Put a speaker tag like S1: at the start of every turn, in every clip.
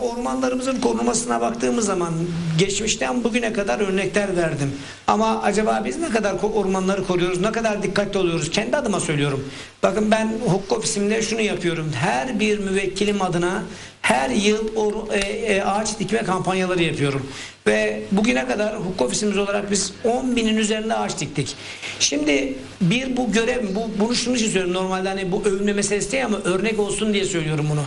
S1: ormanlarımızın korunmasına baktığımız zaman geçmişten bugüne kadar örnekler verdim. Ama acaba biz ne kadar ormanları koruyoruz, ne kadar dikkatli oluyoruz? Kendi adıma söylüyorum. Bakın ben hukuk ofisimde şunu yapıyorum. Her bir müvekkilim adına her yıl or- e, e, ağaç dikme kampanyaları yapıyorum. Ve bugüne kadar hukuk ofisimiz olarak biz 10 binin üzerinde ağaç diktik. Şimdi bir bu görev, bu, bunu şunun için söylüyorum. Normalde hani bu övünme meselesi değil ama örnek olsun diye söylüyorum bunu.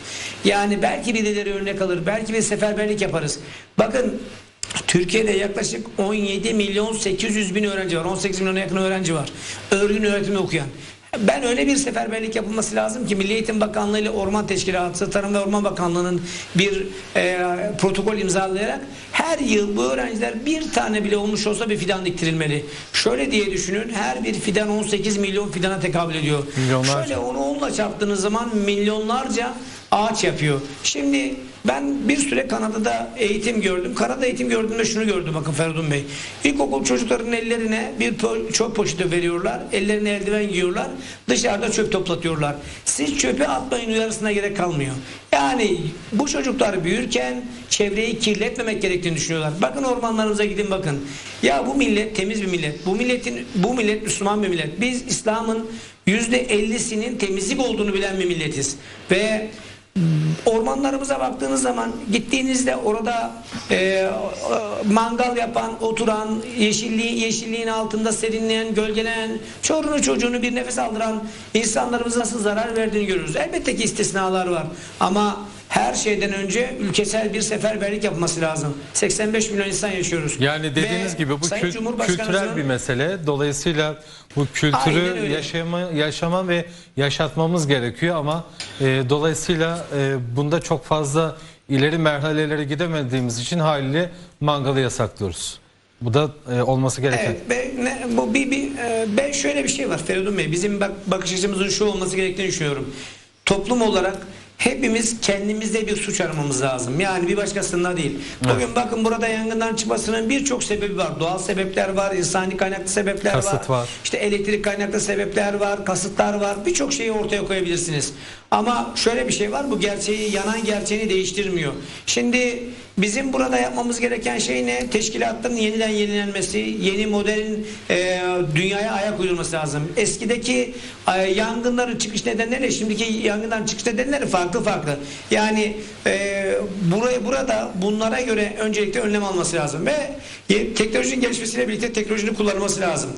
S1: Yani belki birileri örnek alır, belki bir seferberlik yaparız. Bakın Türkiye'de yaklaşık 17 milyon 800 bin öğrenci var. 18 milyona yakın öğrenci var. Örgün öğretimi okuyan. Ben öyle bir seferberlik yapılması lazım ki Milli Eğitim Bakanlığı ile Orman Teşkilatı, Tarım ve Orman Bakanlığı'nın bir e, protokol imzalayarak her yıl bu öğrenciler bir tane bile olmuş olsa bir fidan diktirilmeli. Şöyle diye düşünün her bir fidan 18 milyon fidana tekabül ediyor.
S2: Milyonlarca.
S1: Şöyle onu onunla çarptığınız zaman milyonlarca ağaç yapıyor. Şimdi ben bir süre Kanada'da eğitim gördüm. Kanada eğitim gördüğümde şunu gördüm bakın Feridun Bey. İlkokul çocukların ellerine bir çöp poşeti veriyorlar. Ellerine eldiven giyiyorlar. Dışarıda çöp toplatıyorlar. Siz çöpe atmayın uyarısına gerek kalmıyor. Yani bu çocuklar büyürken çevreyi kirletmemek gerektiğini düşünüyorlar. Bakın ormanlarımıza gidin bakın. Ya bu millet temiz bir millet. Bu milletin bu millet Müslüman bir millet. Biz İslam'ın %50'sinin temizlik olduğunu bilen bir milletiz. Ve Mm. Ormanlarımıza baktığınız zaman gittiğinizde orada e, mangal yapan, oturan, yeşilliğin, yeşilliğin altında serinleyen, gölgeleyen, çorunu çocuğunu bir nefes aldıran insanlarımıza nasıl zarar verdiğini görüyoruz. Elbette ki istisnalar var ama her şeyden önce ülkesel bir seferberlik yapması lazım. 85 milyon insan yaşıyoruz.
S2: Yani dediğiniz
S1: Ve
S2: gibi bu
S1: Sayın
S2: kült- kültürel bir mesele. Dolayısıyla bu kültürü yaşama, yaşama ve yaşatmamız gerekiyor ama e, dolayısıyla e, bunda çok fazla ileri merhalelere gidemediğimiz için haliyle mangalı yasaklıyoruz. Bu da e, olması gereken.
S1: Evet, be- ne- bu bir, bir e, ben şöyle bir şey var Feridun Bey. Bizim bak bakış açımızın şu olması gerektiğini düşünüyorum. Toplum olarak hepimiz kendimizde bir suç aramamız lazım. Yani bir başkasında değil. Bugün bakın burada yangından çıkmasının birçok sebebi var. Doğal sebepler var, insani kaynaklı sebepler
S2: Kasıt
S1: var.
S2: var.
S1: İşte elektrik kaynaklı sebepler var, kasıtlar var. Birçok şeyi ortaya koyabilirsiniz. Ama şöyle bir şey var. Bu gerçeği, yanan gerçeğini değiştirmiyor. Şimdi bizim burada yapmamız gereken şey ne? Teşkilatların yeniden yenilenmesi, yeni modern e, dünyaya ayak uydurması lazım. Eskideki e, yangınların çıkış nedenleri, şimdiki yangından çıkış nedenleri farklı farklı. Yani e, buraya burada bunlara göre öncelikle önlem alması lazım ve teknolojinin gelişmesiyle birlikte teknolojinin kullanılması lazım.